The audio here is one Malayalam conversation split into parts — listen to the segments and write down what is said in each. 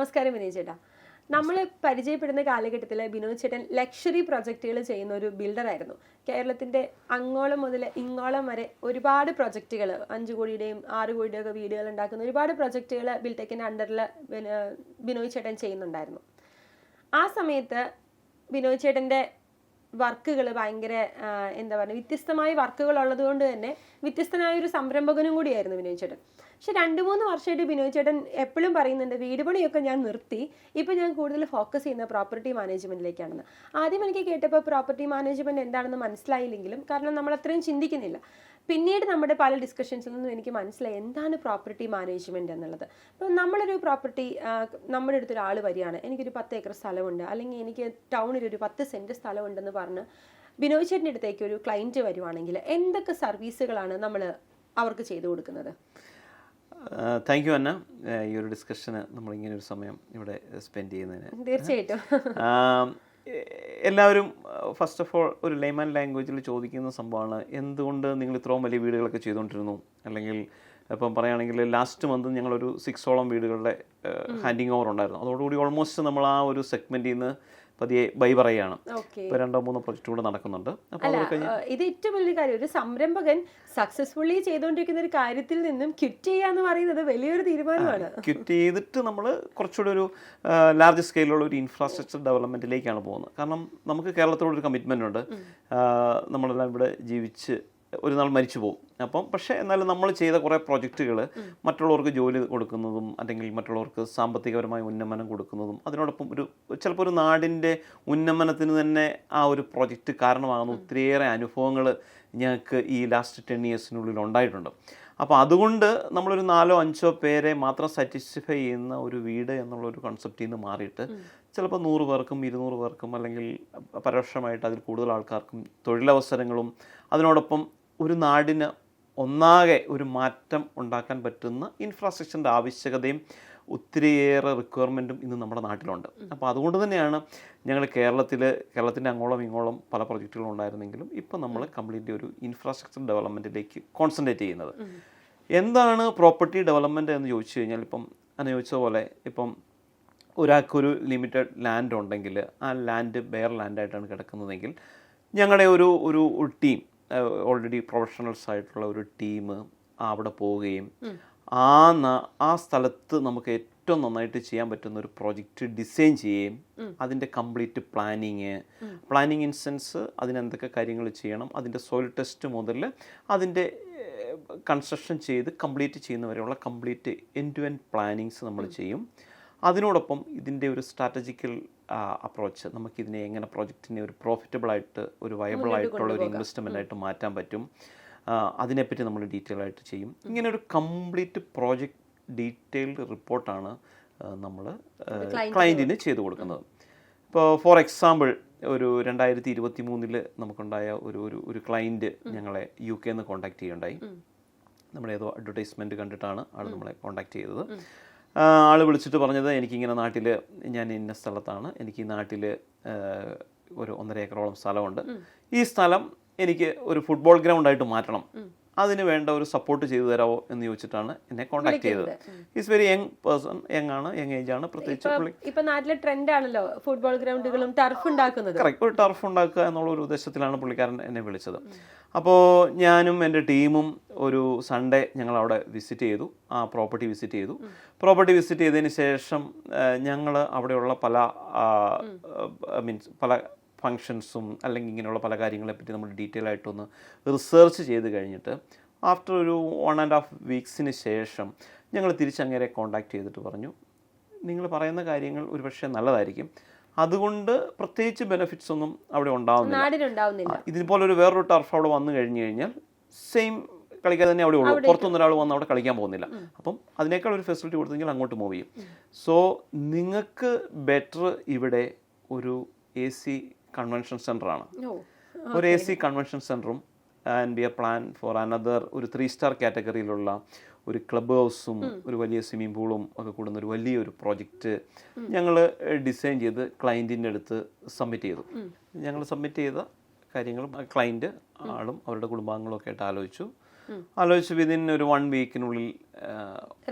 നമസ്കാരം വിനയ് ചേട്ടാ നമ്മൾ പരിചയപ്പെടുന്ന കാലഘട്ടത്തിൽ വിനോദ് ചേട്ടൻ ലക്ഷറി പ്രൊജക്റ്റുകൾ ചെയ്യുന്ന ഒരു ബിൽഡറായിരുന്നു കേരളത്തിന്റെ അങ്ങോളം മുതൽ ഇങ്ങോളം വരെ ഒരുപാട് പ്രൊജക്റ്റുകൾ അഞ്ച് കോടിയുടെയും ആറ് കോടിയുടെയും ഒക്കെ വീടുകൾ ഉണ്ടാക്കുന്ന ഒരുപാട് പ്രൊജക്റ്റുകൾ ബിൽടെക്കിന്റെ അണ്ടറിൽ വിനോദ് ചേട്ടൻ ചെയ്യുന്നുണ്ടായിരുന്നു. ആ സമയത്ത് വിനോദ് ചേട്ടന്റെ വർക്കുകൾ ഭയങ്കര എന്താ പറയുക വ്യത്യസ്തമായ വർക്കുകൾ ഉള്ളത് കൊണ്ട് തന്നെ വ്യത്യസ്തനായ ഒരു സംരംഭകനും കൂടിയായിരുന്നു വിനോദ് ചേട്ടൻ. പക്ഷെ രണ്ട് മൂന്ന് വർഷമായിട്ട് ബിനോയ് ചേട്ടൻ എപ്പോഴും പറയുന്നുണ്ട് വീട് പണിയൊക്കെ ഞാൻ നിർത്തി. ഇപ്പം ഞാൻ കൂടുതൽ ഫോക്കസ് ചെയ്യുന്ന പ്രോപ്പർട്ടി മാനേജ്മെന്റിലേക്കാണെന്ന് ആദ്യം എനിക്ക് കേട്ടപ്പോൾ പ്രോപ്പർട്ടി മാനേജ്മെന്റ് എന്താണെന്ന് മനസ്സിലായില്ലെങ്കിലും കാരണം നമ്മൾ അത്രയും ചിന്തിക്കുന്നില്ല. പിന്നീട് നമ്മുടെ പല ഡിസ്കഷൻസിൽ നിന്നും എനിക്ക് മനസ്സിലായി എന്താണ് പ്രോപ്പർട്ടി മാനേജ്മെന്റ് എന്നുള്ളത്. ഇപ്പം നമ്മളൊരു പ്രോപ്പർട്ടി നമ്മുടെ അടുത്ത് ഒരാൾ വരികയാണ്. എനിക്കൊരു പത്ത് ഏക്കർ സ്ഥലമുണ്ട്. അല്ലെങ്കിൽ എനിക്ക് ടൗണിൽ ഒരു പത്ത് സെന്റ് സ്ഥലമുണ്ടെന്ന് പറഞ്ഞ് ബിനോയ് ചേട്ടന്റെ അടുത്തേക്ക് ഒരു ക്ലയന്റ് വരുവാണെങ്കിൽ എന്തൊക്കെ സർവീസുകളാണ് നമ്മൾ അവർക്ക് ചെയ്തു കൊടുക്കുന്നത്? Thank you Anna. ഈ ഒരു ഡിസ്കഷന് നമ്മൾ ഇങ്ങനെ ഒരു സമയം ഇവിടെ സ്പെൻഡ് ചെയ്യുന്നതിന്. തീർച്ചയായിട്ടും. എല്ലാവരും ഫസ്റ്റ് ഓഫ് ഓൾ ഒരു ലൈമാൻ ലാംഗ്വേജിൽ ചോദിക്കുന്ന സംഭവമാണ് എന്തുകൊണ്ട് നിങ്ങൾ ഇത്രയും വലിയ വീടുകളൊക്കെ ചെയ്തുകൊണ്ടിരുന്നു? അല്ലെങ്കിൽ ഇപ്പം പറയുകയാണെങ്കിൽ ലാസ്റ്റ് മന്ത് ഞങ്ങളൊരു സിക്സോളം വീടുകളുടെ ഹാൻഡിങ് ഓവർ ഉണ്ടായിരുന്നു. അതോടുകൂടി ഓൾമോസ്റ്റ് നമ്മൾ ആ ഒരു സെഗ്മെന്റിൽ നിന്ന് പതിയെ ബൈ പറയുകയാണ്. ഇപ്പൊ രണ്ടോ മൂന്നോ പ്രൊജക്ട് കൂടെ നടക്കുന്നുണ്ട്. ഇത് ഏറ്റവും വലിയ കാര്യം. ഒരു സംരംഭകൻ സക്സസ്ഫുള്ളി ചെയ്തുകൊണ്ടിരിക്കുന്ന ഒരു കാര്യത്തിൽ നിന്നും ക്വിറ്റ് ചെയ്യാന്ന് പറയുന്നത് വലിയൊരു തീരുമാനമാണ്. ക്വിറ്റ് ചെയ്തിട്ട് നമ്മൾ കുറച്ചുകൂടി ഒരു ലാർജ് സ്കെയിലുള്ള ഒരു ഇൻഫ്രാസ്ട്രക്ചർ ഡെവലപ്മെന്റിലേക്കാണ് പോകുന്നത്. കാരണം നമുക്ക് കേരളത്തോടൊരു കമ്മിറ്റ്മെന്റ് ഉണ്ട്. നമ്മളെല്ലാം ഇവിടെ ജീവിച്ച് ഒരു നാൾ മരിച്ചു പോകും അപ്പം പക്ഷേ എന്നാലും നമ്മൾ ചെയ്ത കുറേ പ്രൊജക്റ്റുകൾ മറ്റുള്ളവർക്ക് ജോലി കൊടുക്കുന്നതും അല്ലെങ്കിൽ മറ്റുള്ളവർക്ക് സാമ്പത്തികപരമായ ഉന്നമനം കൊടുക്കുന്നതും അതിനോടൊപ്പം ഒരു ചിലപ്പോൾ ഒരു നാടിന്റെ ഉന്നമനത്തിന് തന്നെ ആ ഒരു പ്രൊജക്റ്റ് കാരണമാകുന്ന ഒത്തിരിയേറെ അനുഭവങ്ങൾ ഞങ്ങൾക്ക് ഈ ലാസ്റ്റ് ടെൻ ഇയേഴ്സിനുള്ളിൽ ഉണ്ടായിട്ടുണ്ട്. അപ്പോൾ അതുകൊണ്ട് നമ്മളൊരു നാലോ അഞ്ചോ പേരെ മാത്രം സാറ്റിസ്ഫൈ ചെയ്യുന്ന ഒരു വീട് എന്നുള്ള ഒരു കൺസെപ്റ്റിൽ നിന്ന് മാറിയിട്ട് ചിലപ്പോൾ നൂറ് പേർക്കും ഇരുന്നൂറ് പേർക്കും അല്ലെങ്കിൽ പരോക്ഷമായിട്ട് അതിൽ കൂടുതൽ ആൾക്കാർക്കും തൊഴിലവസരങ്ങളും അതിനോടൊപ്പം ഒരു നാടിന് ഒന്നാകെ ഒരു മാറ്റം ഉണ്ടാക്കാൻ പറ്റുന്ന ഇൻഫ്രാസ്ട്രക്ചറിന്റെ ആവശ്യകതയും ഒത്തിരിയേറെ റിക്വയർമെന്റും ഇന്ന് നമ്മുടെ നാട്ടിലുണ്ട്. അപ്പോൾ അതുകൊണ്ട് തന്നെയാണ് ഞങ്ങൾ കേരളത്തിൽ കേരളത്തിന്റെ അങ്ങോളം ഇങ്ങോളം പല പ്രൊജക്റ്റുകളും ഉണ്ടായിരുന്നെങ്കിലും ഇപ്പോൾ നമ്മൾ കംപ്ലീറ്റ് ഒരു ഇൻഫ്രാസ്ട്രക്ചർ ഡെവലപ്മെന്റിലേക്ക് കോൺസെൻട്രേറ്റ് ചെയ്യുന്നത്. എന്താണ് പ്രോപ്പർട്ടി ഡെവലപ്മെന്റ് എന്ന് ചോദിച്ചു കഴിഞ്ഞാൽ ഇപ്പം അങ്ങനെ ചോദിച്ച പോലെ ഇപ്പം ഒരാൾക്കൊരു ലിമിറ്റഡ് ലാൻഡ് ഉണ്ടെങ്കിൽ ആ ലാൻഡ് ബെയർ ലാൻഡായിട്ടാണ് കിടക്കുന്നതെങ്കിൽ ഞങ്ങളുടെ ഒരു ഒരു ടീം ഓൾറെഡി പ്രൊഫഷണൽസ് ആയിട്ടുള്ള ഒരു ടീം അവിടെ പോവുകയും ആ ആ സ്ഥലത്ത് നമുക്ക് ഏറ്റവും നന്നായിട്ട് ചെയ്യാൻ പറ്റുന്ന ഒരു പ്രോജക്റ്റ് ഡിസൈൻ ചെയ്യുകയും അതിന്റെ complete planning planning in sense അതിനെന്തൊക്കെ കാര്യങ്ങൾ ചെയ്യണം അതിന്റെ സോയിൽ ടെസ്റ്റ് മുതൽ അതിന്റെ കൺസ്ട്രക്ഷൻ ചെയ്ത് complete ചെയ്യുന്നവരെയുള്ള complete end to end plannings നമ്മൾ ചെയ്യും. അതിനോടൊപ്പം ഇതിന്റെ ഒരു സ്ട്രാറ്റജിക്കൽ അപ്രോച്ച് നമുക്കിതിനെ എങ്ങനെ പ്രോജക്റ്റിനെ ഒരു പ്രോഫിറ്റബിളായിട്ട് ഒരു വയബിൾ ആയിട്ടുള്ള ഒരു ഇൻവെസ്റ്റ്മെന്റ് ആയിട്ട് മാറ്റാൻ പറ്റും. അതിനെപ്പറ്റി നമ്മൾ ഡീറ്റെയിൽ ആയിട്ട് ചെയ്യും. ഇങ്ങനെ ഒരു കംപ്ലീറ്റ് പ്രോജക്റ്റ് ഡീറ്റെയിൽഡ് റിപ്പോർട്ടാണ് നമ്മൾ ക്ലയന്റിന് ചെയ്തു കൊടുക്കുന്നത്. ഇപ്പോൾ ഫോർ എക്സാമ്പിൾ ഒരു രണ്ടായിരത്തി ഇരുപത്തി മൂന്നിൽ നമുക്കുണ്ടായ ഒരു ഒരു ഒരു ക്ലയന്റ് ഞങ്ങളെ യു കെ നിന്ന് കോൺടാക്ട് ചെയ്യുകയുണ്ടായി. നമ്മുടെ ഏതോ അഡ്വർടൈസ്മെന്റ് കണ്ടിട്ടാണ് ആൾ നമ്മളെ കോൺടാക്ട് ചെയ്തത്. ആ, ആൾ വിളിച്ചിട്ട് പറഞ്ഞത് എനിക്കിങ്ങനെ നാട്ടിൽ ഞാൻ ഇന്ന സ്ഥലത്താണ്. എനിക്ക് ഈ നാട്ടിൽ ഒരു ഒന്നര ഏക്കറോളം സ്ഥലമുണ്ട്. ഈ സ്ഥലം എനിക്ക് ഒരു ഫുട്ബോൾ ഗ്രൗണ്ടായിട്ട് മാറ്റണം. അതിന് വേണ്ട ഒരു സപ്പോർട്ട് ചെയ്തു തരാമോ എന്ന് ചോദിച്ചിട്ടാണ് എന്നെ കോൺടാക്ട് ചെയ്തത്. Is very young person young ആണ് യങ് ഏജ് ആണ് പ്രത്യേകിച്ച് ഇപ്പൊ നാട്ടിലെ ട്രെൻഡ് ആണല്ലോ ഫുട്ബോൾ ഗ്രൗണ്ടുകളും ടർഫ് ഉണ്ടാക്കുന്നത്. കറക്റ്റ് ഒരു ടർഫ് ഉണ്ടാക്കുക എന്നുള്ള ഒരു ഉദ്ദേശത്തിലാണ് പുള്ളിക്കാരൻ എന്നെ വിളിച്ചത്. അപ്പോൾ ഞാനും എന്റെ ടീമും ഒരു സൺഡേ ഞങ്ങൾ അവിടെ വിസിറ്റ് ചെയ്തു. ആ പ്രോപ്പർട്ടി വിസിറ്റ് ചെയ്തു. പ്രോപ്പർട്ടി വിസിറ്റ് ചെയ്തതിന് ശേഷം ഞങ്ങൾ അവിടെയുള്ള പല മീൻസ് പല ഫങ്ഷൻസും അല്ലെങ്കിൽ ഇങ്ങനെയുള്ള പല കാര്യങ്ങളെ പറ്റി നമ്മൾ ഡീറ്റെയിൽ ആയിട്ടൊന്ന് റിസർച്ച് ചെയ്ത് കഴിഞ്ഞിട്ട് ആഫ്റ്റർ ഒരു വൺ ആൻഡ് ഹാഫ് വീക്സിന് ശേഷം ഞങ്ങൾ തിരിച്ചങ്ങേരെ കോൺടാക്റ്റ് ചെയ്തിട്ട് പറഞ്ഞു. നിങ്ങൾ പറയുന്ന കാര്യങ്ങൾ ഒരുപക്ഷെ നല്ലതായിരിക്കും. അതുകൊണ്ട് പ്രത്യേകിച്ച് ബെനിഫിറ്റ്സ് ഒന്നും അവിടെ ഉണ്ടാവുന്നില്ല. ഇതുപോലെ ഒരു വേറൊരു ടർഫ് അവിടെ വന്നു കഴിഞ്ഞു കഴിഞ്ഞാൽ സെയിം കളിക്കാൻ തന്നെ അവിടെ ഉള്ളൂ. പുറത്തുനിന്ന് ഒരാൾ വന്ന് അവിടെ കളിക്കാൻ പോകുന്നില്ല. അപ്പം അതിനേക്കാൾ ഒരു ഫെസിലിറ്റി കൊടുത്തെങ്കിൽ അങ്ങോട്ട് മൂവ് ചെയ്യും. സോ നിങ്ങൾക്ക് ബെറ്റർ ഇവിടെ ഒരു എ സി കൺവെൻഷൻ സെന്ററാണ് ഒരു എ സി കൺവെൻഷൻ സെന്ററും and B A plan for another ഒരു ത്രീ സ്റ്റാർ കാറ്റഗറിയിലുള്ള ഒരു ക്ലബ് ഹൗസും ഒരു വലിയ സ്വിമ്മിംഗ് പൂളും ഒക്കെ കൂടുന്ന ഒരു വലിയൊരു പ്രോജക്റ്റ് ഞങ്ങൾ ഡിസൈൻ ചെയ്ത് ക്ലയന്റിന്റെ അടുത്ത് സബ്മിറ്റ് ചെയ്തു. ഞങ്ങൾ സബ്മിറ്റ് ചെയ്ത കാര്യങ്ങൾ ക്ലയന്റ് ആളും അവരുടെ കുടുംബാംഗങ്ങളും ഒക്കെ ആയിട്ട് ആലോചിച്ചു. ആലോചിച്ച് വിതിൻ ഒരു വൺ വീക്കിനുള്ളിൽ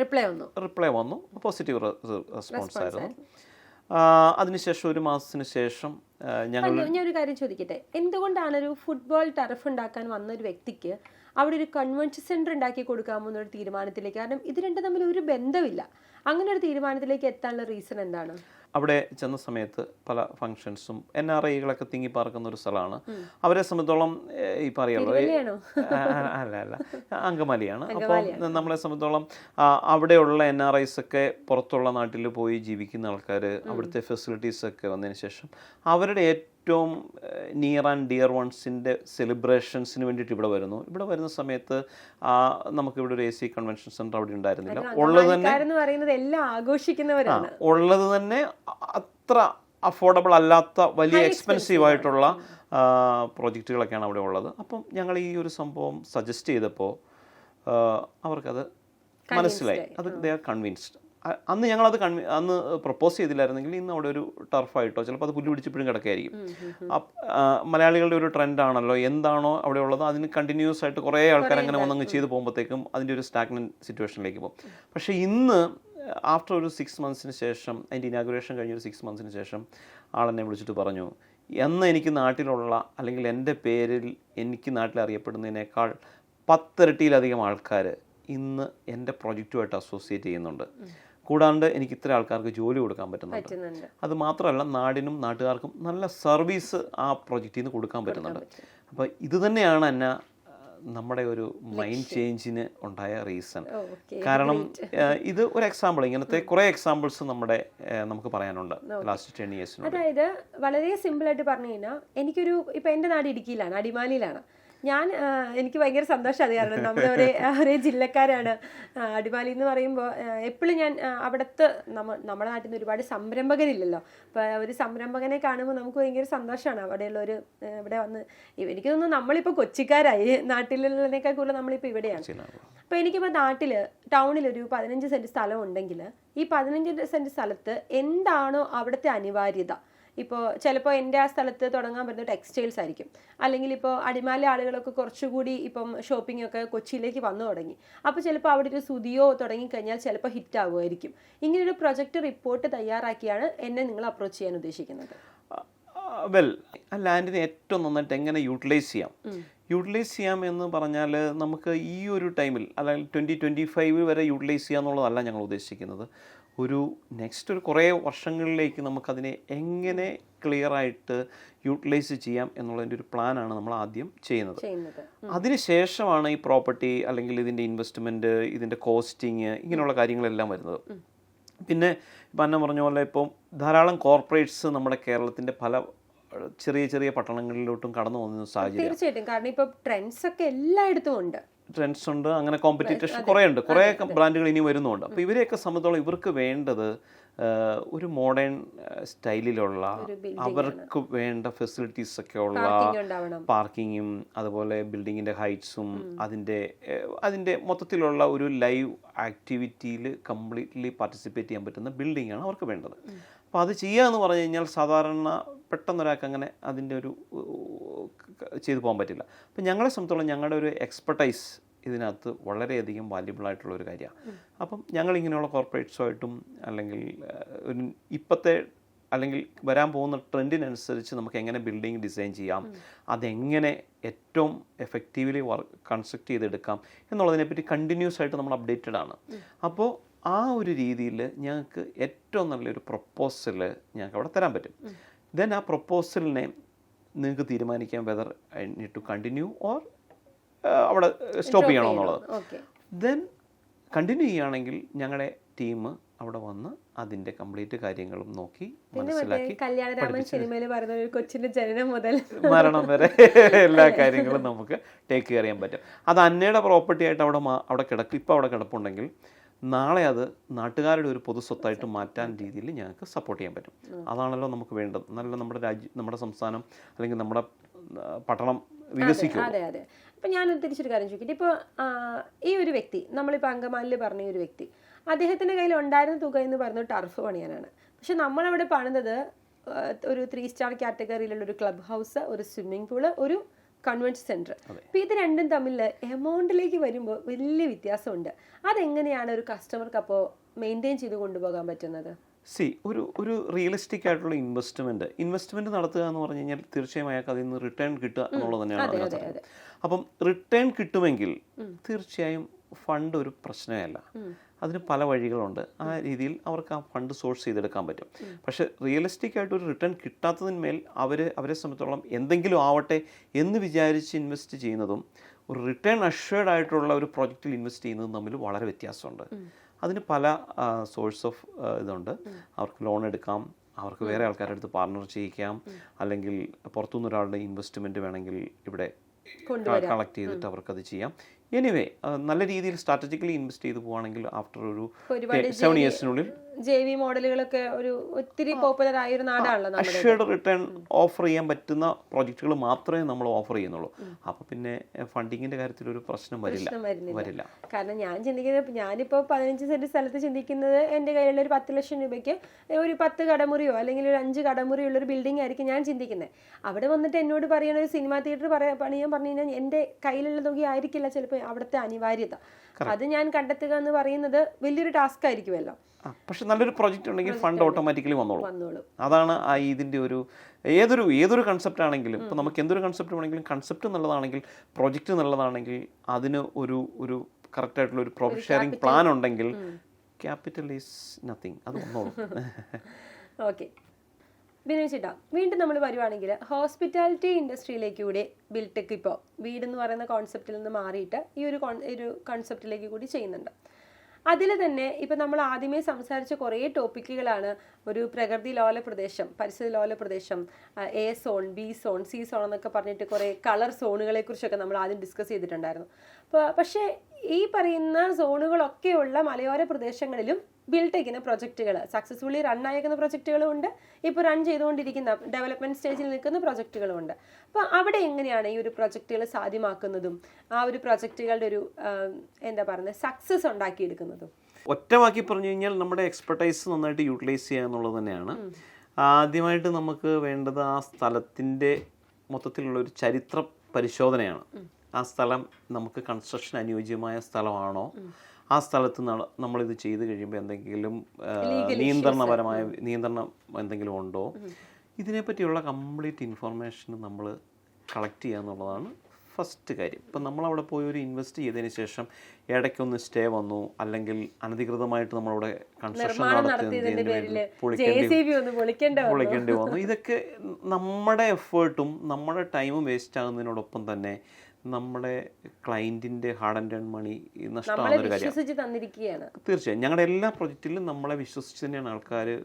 റിപ്ലൈ വന്നു. റിപ്ലൈ വന്നു. പോസിറ്റീവ് റെസ്പോൺസ് ആയിരുന്നു. അതിനുശേഷം ഒരു മാസത്തിന് ശേഷം ഒരു കാര്യം ചോദിക്കട്ടെ? എന്തുകൊണ്ടാണ് ഒരു ഫുട്ബോൾ ടർഫ് ഉണ്ടാക്കാൻ വന്ന ഒരു വ്യക്തിക്ക് അവിടെ ഒരു കൺവെൻഷൻ സെന്റർ ഉണ്ടാക്കി കൊടുക്കാമോ എന്നൊരു തീരുമാനത്തിലേക്ക്? കാരണം ഇത് രണ്ടും തമ്മിൽ ഒരു ബന്ധമില്ല. അങ്ങനെ ഒരു തീരുമാനത്തിലേക്ക് എത്താനുള്ള റീസൺ എന്താണ്? അവിടെ ചെന്ന സമയത്ത് പല ഫങ്ഷൻസും എൻ ആർ ഐകളൊക്കെ തിങ്ങി പാർക്കുന്ന ഒരു സ്ഥലമാണ്. അവരെ സംബന്ധിച്ചോളം ഈ പറയുള്ളൂ അല്ല അല്ല. അങ്കമാലിയാണ്. അപ്പോൾ നമ്മളെ സംബന്ധിച്ചോളം അവിടെയുള്ള എൻ ആർ ഐസ് ഒക്കെ പുറത്തുള്ള നാട്ടിൽ പോയി ജീവിക്കുന്ന ആൾക്കാർ അവിടുത്തെ ഫെസിലിറ്റീസ് ഒക്കെ വന്നതിന് ശേഷം അവരുടെ ഏറ്റവും നിയർ ആൻഡ് ഡിയർ വൺസിന്റെ സെലിബ്രേഷൻസിന് വേണ്ടിയിട്ട് ഇവിടെ വരുന്നു. ഇവിടെ വരുന്ന സമയത്ത് ആ, നമുക്ക് ഇവിടെ ഒരു എ സി കൺവെൻഷൻ സെന്റർ അവിടെ ഉണ്ടായിരുന്നില്ല. ഉള്ളത് തന്നെ ഉള്ളത് തന്നെ അത്ര അഫോർഡബിൾ അല്ലാത്ത വലിയ എക്സ്പെൻസീവ് ആയിട്ടുള്ള പ്രോജക്റ്റുകളൊക്കെയാണ് അവിടെ ഉള്ളത്. അപ്പം ഞങ്ങൾ ഈ ഒരു സംഭവം സജസ്റ്റ് ചെയ്തപ്പോൾ അവർക്കത് മനസ്സിലായി. അത് ദേ ആർ കൺവിൻസ്ഡ് അന്ന് ഞങ്ങളത് കൺവി അന്ന് പ്രപ്പോസ് ചെയ്തില്ലായിരുന്നെങ്കിൽ ഇന്ന് അവിടെ ഒരു ടർഫായിട്ടോ ചിലപ്പോൾ അത് പുല്ല് പിടിച്ചിപ്പോഴും കിടക്കായിരിക്കും മലയാളികളുടെ ഒരു ട്രെൻഡാണല്ലോ എന്താണോ അവിടെ ഉള്ളത് അതിന് കണ്ടിന്യൂസ് ആയിട്ട് കുറേ ആൾക്കാർ അങ്ങനെ വന്നങ്ങ് ചെയ്ത് പോകുമ്പോഴത്തേക്കും അതിന്റെ ഒരു സ്റ്റാഗ്നൻ സിറ്റുവേഷനിലേക്ക് പോകും. പക്ഷേ ഇന്ന് ആഫ്റ്റർ ഒരു സിക്സ് മന്ത്സിന് ശേഷം അതിന്റെ ഇനാഗുറേഷൻ കഴിഞ്ഞ ഒരു സിക്സ് മന്ത്സിന് ശേഷം ആളെന്നെ വിളിച്ചിട്ട് പറഞ്ഞു എന്ന് എനിക്ക് നാട്ടിലുള്ള അല്ലെങ്കിൽ എന്റെ പേരിൽ എനിക്ക് നാട്ടിൽ അറിയപ്പെടുന്നതിനേക്കാൾ പത്തിരട്ടിയിലധികം ആൾക്കാർ ഇന്ന് എന്റെ പ്രൊജക്റ്റുമായിട്ട് അസോസിയേറ്റ് ചെയ്യുന്നുണ്ട്. കൂടാണ്ട് എനിക്ക് ഇത്ര ആൾക്കാർക്ക് ജോലി കൊടുക്കാൻ പറ്റുന്നുണ്ട്. അത് മാത്രമല്ല നാടിനും നാട്ടുകാർക്കും നല്ല സർവീസ് ആ പ്രൊജക്റ്റിൽ നിന്ന് കൊടുക്കാൻ പറ്റുന്നുണ്ട്. അപ്പോൾ ഇത് തന്നെയാണ് എന്നെ നമ്മുടെ ഒരു മൈൻഡ് ചേഞ്ചിന് ഉണ്ടായ റീസൺ കാരണം ഇത് ഒരു എക്സാമ്പിൾ ഇങ്ങനത്തെ കുറെ എക്സാമ്പിൾസ് നമ്മുടെ നമുക്ക് പറയാനുണ്ട് ലാസ്റ്റ് ടെൻ ഇയേഴ്സ് അതായത് വളരെ സിമ്പിൾ ആയിട്ട് പറഞ്ഞു കഴിഞ്ഞാൽ എനിക്കൊരു ഇപ്പൊ എന്റെ നാട് ഇടുക്കിയിലാണ് അടിമാലിയിലാണ്. ഞാൻ എനിക്ക് ഭയങ്കര സന്തോഷം അത് കാരണം. നമ്മുടെ ഒരേ ഒരേ ജില്ലക്കാരാണ്. അടിമാലി എന്ന് പറയുമ്പോൾ എപ്പോഴും ഞാൻ അവിടുത്തെ നമ്മ നമ്മുടെ നാട്ടിൽ നിന്ന് ഒരുപാട് സംരംഭകരില്ലല്ലോ. അപ്പോൾ ഒരു സംരംഭകനെ കാണുമ്പോൾ നമുക്ക് ഭയങ്കര സന്തോഷമാണ് അവിടെയുള്ള ഒരു ഇവിടെ വന്ന്. എനിക്ക് തോന്നുന്നു നമ്മളിപ്പോൾ കൊച്ചിക്കാരായി. നാട്ടിലുള്ളതിനേക്കാൾ കൂടുതൽ നമ്മളിപ്പോൾ ഇവിടെയാണ്. അപ്പോൾ എനിക്കിപ്പോൾ നാട്ടിൽ ടൗണിൽ ഒരു പതിനഞ്ച് സെന്റ് സ്ഥലം ഉണ്ടെങ്കിൽ ഈ പതിനഞ്ച് സെന്റ് സ്ഥലത്ത് എന്താണോ അവിടുത്തെ അനിവാര്യത? ഇപ്പോൾ ചിലപ്പോൾ എന്റെ ആ സ്ഥലത്ത് തുടങ്ങാൻ പറ്റുന്ന ടെക്സ്റ്റൈൽസ് ആയിരിക്കും. അല്ലെങ്കിൽ ഇപ്പോൾ അടിമാലി ആളുകളൊക്കെ കുറച്ചുകൂടി ഇപ്പം ഷോപ്പിംഗ് ഒക്കെ കൊച്ചിയിലേക്ക് വന്നു തുടങ്ങി. അപ്പോൾ ചിലപ്പോൾ അവിടെ ഒരു സുതിയോ തുടങ്ങിക്കഴിഞ്ഞാൽ ചിലപ്പോൾ ഹിറ്റ് ആകുമായിരിക്കും ഇങ്ങനൊരു പ്രൊജക്റ്റ് റിപ്പോർട്ട് തയ്യാറാക്കിയാണ് എന്നെ നിങ്ങൾ അപ്രോച്ച് ചെയ്യാൻ ഉദ്ദേശിക്കുന്നത്. വെൽ ആ ലാൻഡിനെ ഏറ്റവും നന്നായിട്ട് എങ്ങനെ യൂട്ടിലൈസ് ചെയ്യാം? യൂട്ടിലൈസ് ചെയ്യാം എന്ന് പറഞ്ഞാൽ നമുക്ക് ഈ ഒരു ടൈമിൽ അല്ലെങ്കിൽ ട്വന്റി ട്വന്റി ഫൈവ് വരെ യൂട്ടിലൈസ് ചെയ്യുക എന്നുള്ളതല്ല ഞങ്ങൾ ഉദ്ദേശിക്കുന്നത്. ഒരു നെക്സ്റ്റ് ഒരു കുറേ വർഷങ്ങളിലേക്ക് നമുക്കതിനെ എങ്ങനെ ക്ലിയർ ആയിട്ട് യൂട്ടിലൈസ് ചെയ്യാം എന്നുള്ളതിന്റെ ഒരു പ്ലാനാണ് നമ്മൾ ആദ്യം ചെയ്യുന്നത്. അതിനുശേഷമാണ് ഈ പ്രോപ്പർട്ടി അല്ലെങ്കിൽ ഇതിന്റെ ഇൻവെസ്റ്റ്മെന്റ് ഇതിന്റെ കോസ്റ്റിങ് ഇങ്ങനെയുള്ള കാര്യങ്ങളെല്ലാം വരുന്നത്. പിന്നെ ഇപ്പം അന്ന പറഞ്ഞ പോലെ ഇപ്പം ധാരാളം കോർപ്പറേറ്റ്സ് നമ്മുടെ കേരളത്തിന്റെ പല ചെറിയ ചെറിയ പട്ടണങ്ങളിലോട്ടും കടന്നു പോകുന്ന സാഹചര്യം. തീർച്ചയായിട്ടും. കാരണം ഇപ്പോൾ ട്രെൻഡ്സ് ഒക്കെ എല്ലായിടത്തും ഉണ്ട്. ട്രെൻഡ്സ് ഉണ്ട് അങ്ങനെ കോമ്പറ്റീഷൻ കുറേ ഉണ്ട് കുറേ ബ്രാൻഡുകൾ ഇനി വരുന്നുണ്ട്. അപ്പോൾ ഇവരെയൊക്കെ സംബന്ധിച്ചോളം ഇവർക്ക് വേണ്ടത് ഒരു മോഡേൺ സ്റ്റൈലിലുള്ള അവർക്ക് വേണ്ട ഫെസിലിറ്റീസ് ഒക്കെ ഉള്ള പാർക്കിങ്ങും അതുപോലെ ബിൽഡിങ്ങിന്റെ ഹൈറ്റ്സും അതിന്റെ അതിന്റെ മൊത്തത്തിലുള്ള ഒരു ലൈവ് ആക്ടിവിറ്റിയിൽ കംപ്ലീറ്റ്ലി പാർട്ടിസിപ്പേറ്റ് ചെയ്യാൻ പറ്റുന്ന ബിൽഡിംഗ് ആണ് അവർക്ക് വേണ്ടത്. അപ്പോൾ അത് ചെയ്യുക എന്ന് പറഞ്ഞു കഴിഞ്ഞാൽ സാധാരണ പെട്ടെന്നൊരാൾക്ക് അങ്ങനെ അതിന്റെ ഒരു ചെയ്തു പോകാൻ പറ്റില്ല. അപ്പം ഞങ്ങളെ സംബന്ധിച്ചോളം ഞങ്ങളുടെ ഒരു എക്സ്പെർട്ടൈസ് ഇതിനകത്ത് വളരെയധികം വാല്യുബിൾ ആയിട്ടുള്ള ഒരു കാര്യമാണ്. അപ്പം ഞങ്ങൾ ഇങ്ങനെയുള്ള കോർപ്പറേറ്റ്സുമായിട്ടും അല്ലെങ്കിൽ ഒരു ഇപ്പോഴത്തെ അല്ലെങ്കിൽ വരാൻ പോകുന്ന ട്രെൻഡിനനുസരിച്ച് നമുക്ക് എങ്ങനെ ബിൽഡിംഗ് ഡിസൈൻ ചെയ്യാം അതെങ്ങനെ ഏറ്റവും എഫക്റ്റീവ്ലി വർക്ക് കൺസ്ട്രക്ട് ചെയ്തെടുക്കാം എന്നുള്ളതിനെപ്പറ്റി കണ്ടിന്യൂസ് ആയിട്ട് നമ്മൾ അപ്ഡേറ്റഡ് ആണ്. അപ്പോൾ ആ ഒരു രീതിയിൽ ഞങ്ങൾക്ക് ഏറ്റവും നല്ലൊരു പ്രൊപ്പോസൽ ഞങ്ങൾക്ക് അവിടെ തരാൻ പറ്റും. ദെൻ ആ പ്രൊപ്പോസലിനെ നിങ്ങൾക്ക് തീരുമാനിക്കാം whether I need to continue or അവിടെ സ്റ്റോപ്പ് ചെയ്യണോ എന്നുള്ളത്. ദെൻ കണ്ടിന്യൂ ചെയ്യുകയാണെങ്കിൽ ഞങ്ങളുടെ ടീം അവിടെ വന്ന് അതിന്റെ കംപ്ലീറ്റ് കാര്യങ്ങളും നോക്കി മനസ്സിലാക്കി കല്യാണരാമൻ സിനിമയിൽ പറയുന്ന ഒരു കൊച്ചിന്റെ ജനനം മുതൽ മരണം വരെ എല്ലാ കാര്യങ്ങളും നമുക്ക് ടേക്ക് കെയർ ചെയ്യാൻ പറ്റും. അത് അന്നയുടെ പ്രോപ്പർട്ടി ആയിട്ട് അവിടെ അവിടെ കിടക്കും ഇപ്പോൾ അവിടെ കിടപ്പുണ്ടെങ്കിൽ നാളെ അത് നാട്ടുകാരുടെ ഒരു പൊതു സ്വത്തായിട്ട് മാറ്റാൻ രീതിയിൽ ഞങ്ങൾക്ക് സപ്പോർട്ട് ചെയ്യാൻ പറ്റും. അതാണല്ലോ നമുക്ക് വേണ്ടത്. നല്ല നമ്മുടെ രാജ്യം നമ്മുടെ സംസ്ഥാനം അല്ലെങ്കിൽ നമ്മുടെ പട്ടണം വികസിക്കും. അതെ അതെ അപ്പം ഞാൻ തിരിച്ചൊരു കാര്യം ചോദിക്കട്ടെ. ഇപ്പോൾ ഈ ഒരു വ്യക്തി നമ്മളിപ്പോൾ അങ്കമാലിൽ പറഞ്ഞ ഒരു വ്യക്തി അദ്ദേഹത്തിന്റെ കയ്യിൽ ഉണ്ടായിരുന്ന തുക എന്ന് പറയുന്നത് ടർഫ് പണിയാനാണ്. പക്ഷെ നമ്മളവിടെ പണിതത് ഒരു ത്രീ സ്റ്റാർ കാറ്റഗറിയിലുള്ള ഒരു ക്ലബ് ഹൗസ് ഒരു സ്വിമ്മിംഗ് പൂൾ ഒരു കൺവെൻഷൻ സെന്റർ അപ്പോൾ ഇത് രണ്ടും തമ്മിൽ എമൗണ്ടിലേക്ക് വരുമ്പോൾ വലിയ വ്യത്യാസമുണ്ട്. അതെങ്ങനെയാണ് ഒരു കസ്റ്റമർക്ക് അപ്പോൾ മെയിന്റെയിൻ ചെയ്ത് കൊണ്ടുപോകാൻ പറ്റുന്നത്? സി ഒരു ഒരു റിയലിസ്റ്റിക് ആയിട്ടുള്ള ഇൻവെസ്റ്റ്മെന്റ് ഇൻവെസ്റ്റ്മെന്റ് നടത്തുക എന്ന് പറഞ്ഞു കഴിഞ്ഞാൽ തീർച്ചയായും അയാൾക്ക് അതിൽ നിന്ന് റിട്ടേൺ കിട്ടുക എന്നുള്ളത് തന്നെയാണ് അതിനകത്ത് അപ്പം റിട്ടേൺ കിട്ടുമെങ്കിൽ തീർച്ചയായും ഫണ്ട് ഒരു പ്രശ്നമല്ല. അതിന് പല വഴികളുണ്ട്. ആ രീതിയിൽ അവർക്ക് ആ ഫണ്ട് സോഴ്സ് ചെയ്തെടുക്കാൻ പറ്റും. പക്ഷെ റിയലിസ്റ്റിക് ആയിട്ട് ഒരു റിട്ടേൺ കിട്ടാത്തതിന്മേൽ അവർ അവരെ സംബന്ധിച്ചോളം എന്തെങ്കിലും ആവട്ടെ എന്ന് വിചാരിച്ച് ഇൻവെസ്റ്റ് ചെയ്യുന്നതും ഒരു റിട്ടേൺ അഷ്വേർഡ് ആയിട്ടുള്ള ഒരു പ്രോജക്റ്റിൽ ഇൻവെസ്റ്റ് ചെയ്യുന്നതും തമ്മിൽ വളരെ വ്യത്യാസമുണ്ട്. അതിന് പല സോഴ്സ് ഓഫ് ഇതുണ്ട്. അവർക്ക് ലോൺ എടുക്കാം അവർക്ക് വേറെ ആൾക്കാരുടെ അടുത്ത് പാർട്ണർ ചെയ്യിക്കാം അല്ലെങ്കിൽ പുറത്തുനിന്ന് ഒരാളുടെ ഇൻവെസ്റ്റ്മെന്റ് വേണമെങ്കിൽ ഇവിടെ കളക്ട് ചെയ്തിട്ട് അവർക്കത് ചെയ്യാം. എനിവേ നല്ല രീതിയിൽ സ്ട്രാറ്റജിക്കലി ഇൻവെസ്റ്റ് ചെയ്ത് പോവുകയാണെങ്കിൽ ആഫ്റ്റർ ഒരു സെവൻ ഇയേഴ്സിനുള്ളിൽ ജെ വി മോഡലുകളൊക്കെ ഒരു ഒത്തിരി പോപ്പുലർ ആയ ഒരു നാടാണല്ലോ നമ്മുടെ റിട്ടേൺ ഓഫർ ചെയ്യാൻ പറ്റുന്ന പ്രോജക്റ്റുകൾ മാത്രമേ നമ്മൾ ഓഫർ ചെയ്യുന്നുള്ളൂ. അപ്പൊ പിന്നെ ഫണ്ടിങ്ങിന്റെ കാര്യത്തിൽ ഒരു പ്രശ്നം വരില്ല. വരില്ല. കാരണം ഞാൻ ചിന്തിക്കുന്നത് ഞാനിപ്പോ പതിനഞ്ച് സെന്റ് സ്ഥലത്ത് ചിന്തിക്കുന്നത് എന്റെ കയ്യിലുള്ള ഒരു പത്ത് ലക്ഷം രൂപയ്ക്ക് ഒരു പത്ത് കടമുറിയോ അല്ലെങ്കിൽ ഒരു അഞ്ച് കടമുറിയുള്ള ഒരു ബിൽഡിംഗ് ആയിരിക്കും ഞാൻ ചിന്തിക്കുന്നത്. അവിടെ വന്നിട്ട് എന്നോട് പറയുന്ന ഒരു സിനിമാ തിയേറ്റർ പറയാൻ പണിയാൻ പറഞ്ഞു കഴിഞ്ഞാൽ എന്റെ കയ്യിലുള്ള തുക ആയിരിക്കില്ല ചിലപ്പോൾ അവിടുത്തെ അനിവാര്യത. അത് ഞാൻ കണ്ടെത്തുക എന്ന് പറയുന്നത് വലിയൊരു ടാസ്ക് ആയിരിക്കുമല്ലോ. പക്ഷെ നല്ലൊരു പ്രൊജക്റ്റ് ഉണ്ടെങ്കിൽ ഫണ്ട് ഓട്ടോമാറ്റിക്കലി വന്നോളും. അതാണ് ആ ഇതിന്റെ ഒരു ഏതൊരു ഏതൊരു കൺസെപ്റ്റ് ആണെങ്കിലും ഇപ്പം നമുക്ക് എന്തൊരു കൺസെപ്റ്റ് വേണമെങ്കിലും കൺസെപ്റ്റ് നല്ലതാണെങ്കിൽ പ്രൊജക്റ്റ് നല്ലതാണെങ്കിൽ അതിന് ഒരു ഒരു കറക്റ്റായിട്ടുള്ള ഒരു പ്രോഫിറ്റ് ഷെയറിംഗ് പ്ലാൻ ഉണ്ടെങ്കിൽ ക്യാപിറ്റൽ ഈസ് നത്തിങ് അത് വന്നോളും. ഓക്കെ ബിനോയ് ചേട്ടാ വീണ്ടും നമ്മൾ വരുവാണെങ്കിൽ ഹോസ്പിറ്റാലിറ്റി ഇൻഡസ്ട്രിയിലേക്ക് കൂടി ബിൽടെക് ഇപ്പോൾ വീട് എന്ന് പറയുന്ന കോൺസെപ്റ്റിൽ നിന്ന് മാറിയിട്ട് ഈ ഒരു കോൺ ഒരു കോൺസെപ്റ്റിലേക്ക് കൂടി ചെയ്യുന്നുണ്ട്. അതിൽ തന്നെ ഇപ്പം നമ്മൾ ആദ്യമേ സംസാരിച്ച കുറേ ടോപ്പിക്കുകളാണ് ഒരു പ്രകൃതി ലോല പ്രദേശം പരിസ്ഥിതി ലോല പ്രദേശം A zone B zone C zone എന്നൊക്കെ പറഞ്ഞിട്ട് കുറേ കളർ സോണുകളെ കുറിച്ചൊക്കെ നമ്മൾ ആദ്യം ഡിസ്കസ് ചെയ്തിട്ടുണ്ടായിരുന്നു. പക്ഷേ ഈ പറയുന്ന സോണുകളൊക്കെയുള്ള മലയോര പ്രദേശങ്ങളിലും ബിൽടെക്കിന് പ്രൊജക്റ്റുകൾ സക്സസ്ഫുള്ളി റൺ ആയേക്കുന്ന പ്രൊജക്റ്റുകളും ഉണ്ട്. ഇപ്പോൾ റൺ ചെയ്തുകൊണ്ടിരിക്കുന്ന ഡെവലപ്മെന്റ് സ്റ്റേജിൽ നിൽക്കുന്ന പ്രൊജക്റ്റുകളും ഉണ്ട്. അപ്പോൾ അവിടെ എങ്ങനെയാണ് ഈ ഒരു പ്രൊജക്റ്റുകൾ സാധ്യമാക്കുന്നതും ആ ഒരു പ്രൊജക്റ്റുകളുടെ ഒരു എന്താ പറയുന്നത് സക്സസ് ഉണ്ടാക്കിയെടുക്കുന്നതും? ഒറ്റവാക്കി പറഞ്ഞു കഴിഞ്ഞാൽ നമ്മുടെ എക്സ്പെർട്ടൈസ് നന്നായിട്ട് യൂട്ടിലൈസ് ചെയ്യുക എന്നുള്ളത് തന്നെയാണ്. ആദ്യമായിട്ട് നമുക്ക് വേണ്ടത് ആ സ്ഥലത്തിന്റെ മൊത്തത്തിലുള്ള ഒരു ചരിത്ര പരിശോധനയാണ്. ആ സ്ഥലം നമുക്ക് കൺസ്ട്രക്ഷൻ അനുയോജ്യമായ സ്ഥലമാണോ? ആ സ്ഥലത്ത് നമ്മളിത് ചെയ്ത് കഴിയുമ്പോൾ എന്തെങ്കിലും നിയന്ത്രണപരമായ നിയന്ത്രണം എന്തെങ്കിലും ഉണ്ടോ? ഇതിനെപ്പറ്റിയുള്ള കംപ്ലീറ്റ് ഇൻഫർമേഷൻ നമ്മൾ കളക്ട് ചെയ്യുക എന്നുള്ളതാണ് ഫസ്റ്റ് കാര്യം. ഇപ്പം നമ്മളവിടെ പോയി ഒരു ഇൻവെസ്റ്റ് ചെയ്തതിന് ശേഷം ഇടയ്ക്കൊന്ന് സ്റ്റേ വന്നു അല്ലെങ്കിൽ അനധികൃതമായിട്ട് നമ്മളവിടെ കൺസ്ട്രക്ഷൻ. പൊളിക്കേണ്ടി വന്നു. ഇതൊക്കെ നമ്മുടെ എഫേർട്ടും നമ്മുടെ ടൈമും വേസ്റ്റ് ആകുന്നതിനോടൊപ്പം തന്നെ നമ്മുടെ ക്ലയന്റിന്റെ ഹാർഡ് ആൻഡ് ഏൺ മണി നഷ്ടമാകുന്ന ഒരു കാര്യം വിശ്വസിച്ച് തന്നിരിക്കുകയാണ്. തീർച്ചയായും. ഞങ്ങളുടെ എല്ലാ പ്രൊജക്റ്റിലും നമ്മളെ വിശ്വസിച്ച് തന്നെയാണ് ആൾക്കാർ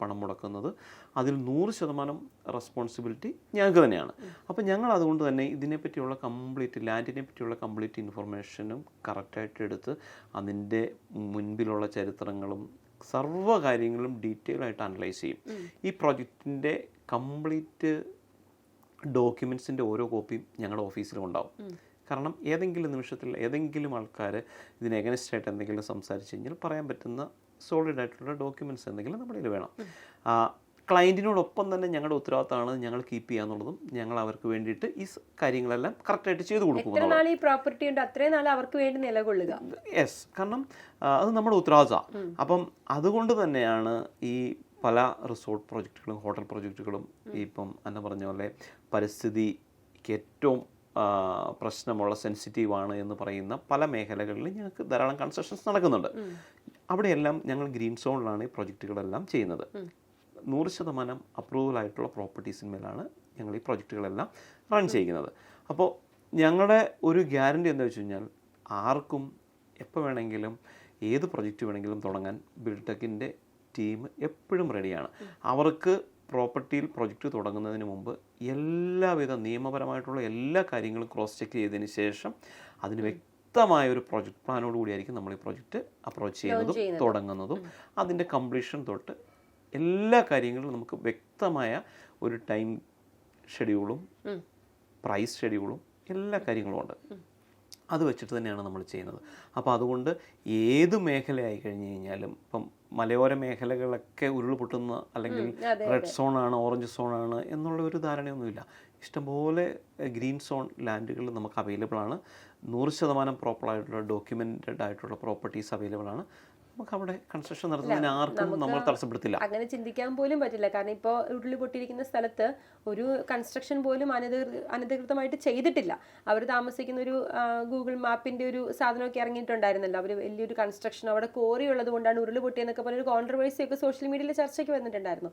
പണം മുടക്കുന്നത്. അതിൽ നൂറ് ശതമാനം റെസ്പോൺസിബിലിറ്റി ഞങ്ങൾക്ക് തന്നെയാണ്. അപ്പോൾ ഞങ്ങൾ അതുകൊണ്ട് തന്നെ ഇതിനെപ്പറ്റിയുള്ള കംപ്ലീറ്റ് ലാൻഡിനെ പറ്റിയുള്ള കംപ്ലീറ്റ് ഇൻഫർമേഷനും കറക്റ്റായിട്ട് എടുത്ത് അതിന്റെ മുൻപിലുള്ള ചരിത്രങ്ങളും സർവ കാര്യങ്ങളും ഡീറ്റെയിൽ ആയിട്ട് അനലൈസ് ചെയ്യും. ഈ പ്രൊജക്റ്റിന്റെ കംപ്ലീറ്റ് ഡോക്യുമെൻസിന്റെ ഓരോ കോപ്പിയും ഞങ്ങളുടെ ഓഫീസിലും ഉണ്ടാവും. കാരണം ഏതെങ്കിലും നിമിഷത്തിൽ ഏതെങ്കിലും ആൾക്കാർ ഇതിന് എഗനസ്റ്റ് ആയിട്ട് എന്തെങ്കിലും സംസാരിച്ച് കഴിഞ്ഞാൽ പറയാൻ പറ്റുന്ന സോളിഡ് ആയിട്ടുള്ള ഡോക്യുമെന്റ്സ് എന്തെങ്കിലും നമ്മുടെ കയ്യിൽ വേണം. ക്ലയന്റിനോടൊപ്പം തന്നെ ഞങ്ങളുടെ ഉത്തരവാദിത്തമാണ് ഞങ്ങൾ കീപ്പ് ചെയ്യുക എന്നുള്ളതും ഞങ്ങൾ അവർക്ക് വേണ്ടിയിട്ട് ഈ കാര്യങ്ങളെല്ലാം കറക്റ്റായിട്ട് ചെയ്തു കൊടുക്കും ഈ പ്രോപ്പർട്ടി ഉണ്ട് അത്രയും നാൾ അവർക്ക് വേണ്ടി നിലകൊള്ളുക. യെസ് കാരണം അത് നമ്മുടെ ഉത്തരവാദിത്തമാണ്. അപ്പം അതുകൊണ്ട് തന്നെയാണ് ഈ പല റിസോർട്ട് പ്രോജക്റ്റുകളും ഹോട്ടൽ പ്രോജക്റ്റുകളും ഇപ്പം അന്ന പറഞ്ഞ പോലെ പരിസ്ഥിതിക്ക് ഏറ്റവും പ്രശ്നമുള്ള സെൻസിറ്റീവാണ് എന്ന് പറയുന്ന പല മേഖലകളിലും ഞങ്ങൾക്ക് ധാരാളം കൺസ്ട്രക്ഷൻസ് നടക്കുന്നുണ്ട്. അവിടെയെല്ലാം ഞങ്ങൾ ഗ്രീൻ സോണിലാണ് ഈ പ്രൊജക്റ്റുകളെല്ലാം ചെയ്യുന്നത്. നൂറ് ശതമാനം അപ്രൂവൽ ആയിട്ടുള്ള പ്രോപ്പർട്ടീസിന്മേലാണ് ഞങ്ങൾ ഈ പ്രൊജക്റ്റുകളെല്ലാം റൺ ചെയ്യുന്നത്. അപ്പോൾ ഞങ്ങളുടെ ഒരു ഗ്യാരണ്ടി എന്താ വെച്ച് കഴിഞ്ഞാൽ ആർക്കും എപ്പോൾ വേണമെങ്കിലും ഏത് പ്രൊജക്റ്റ് വേണമെങ്കിലും തുടങ്ങാൻ ബിൽടെക്കിന്റെ ടീം എപ്പോഴും റെഡിയാണ്. അവർക്ക് പ്രോപ്പർട്ടിയിൽ പ്രൊജക്റ്റ് തുടങ്ങുന്നതിന് മുമ്പ് എല്ലാവിധ നിയമപരമായിട്ടുള്ള എല്ലാ കാര്യങ്ങളും ക്രോസ് ചെക്ക് ചെയ്തതിന് ശേഷം അതിന് വ്യക്തമായ ഒരു പ്രൊജക്ട് പ്ലാനോട് കൂടിയായിരിക്കും നമ്മൾ ഈ പ്രൊജക്റ്റ് അപ്രോച്ച് ചെയ്യുന്നതും തുടങ്ങുന്നതും. അതിന്റെ കംപ്ലീഷൻ തൊട്ട് എല്ലാ കാര്യങ്ങളും നമുക്ക് വ്യക്തമായ ഒരു ടൈം ഷെഡ്യൂളും പ്രൈസ് ഷെഡ്യൂളും എല്ലാ കാര്യങ്ങളും ഉണ്ട്. അത് വെച്ചിട്ട് തന്നെയാണ് നമ്മൾ ചെയ്യുന്നത്. അപ്പോൾ അതുകൊണ്ട് ഏത് മേഖലയായി കഴിഞ്ഞു കഴിഞ്ഞാലും ഇപ്പം മലയോര മേഖലകളൊക്കെ ഉരുൾപൊട്ടുന്ന അല്ലെങ്കിൽ റെഡ് സോൺ ആണ് ഓറഞ്ച് സോൺ ആണ് എന്നുള്ള ഒരു ധാരണയൊന്നുമില്ല. ഇഷ്ടംപോലെ ഗ്രീൻ സോൺ ലാൻഡുകൾ നമുക്ക് അവൈലബിൾ ആണ്. നൂറ് ശതമാനം പ്രോപ്പർ ആയിട്ടുള്ള ഡോക്യുമെന്റഡ് ആയിട്ടുള്ള പ്രോപ്പർട്ടീസ് അവൈലബിൾ ആണ്. നമുക്ക് അവിടെ കൺസ്ട്രക്ഷൻ നടത്തുന്നതിന് ആർക്കും നമ്മൾ തടസ്സപ്പെടുത്തില്ല. അങ്ങനെ ചിന്തിക്കാൻ പോലും പറ്റില്ല. കാരണം ഇപ്പോൾ ഉരുളി പൊട്ടിയിരിക്കുന്ന സ്ഥലത്ത് ഒരു കൺസ്ട്രക്ഷൻ പോലും അനധികൃ അനധികൃതമായിട്ട് ചെയ്തിട്ടില്ല. അവർ താമസിക്കുന്ന ഒരു ഗൂഗിൾ മാപ്പിന്റെ ഒരു സാധനമൊക്കെ ഇറങ്ങിയിട്ടുണ്ടായിരുന്നല്ലോ. അവർ വലിയൊരു കൺസ്ട്രക്ഷൻ അവിടെ കോറി ഉള്ളത് കൊണ്ടാണ് ഉരുളി പൊട്ടിയെന്നൊക്കെ പറഞ്ഞൊരു കോൺട്രവേഴ്സി ഒക്കെ സോഷ്യൽ മീഡിയയിൽ ചർച്ചയ്ക്ക് വന്നിട്ടുണ്ടായിരുന്നു.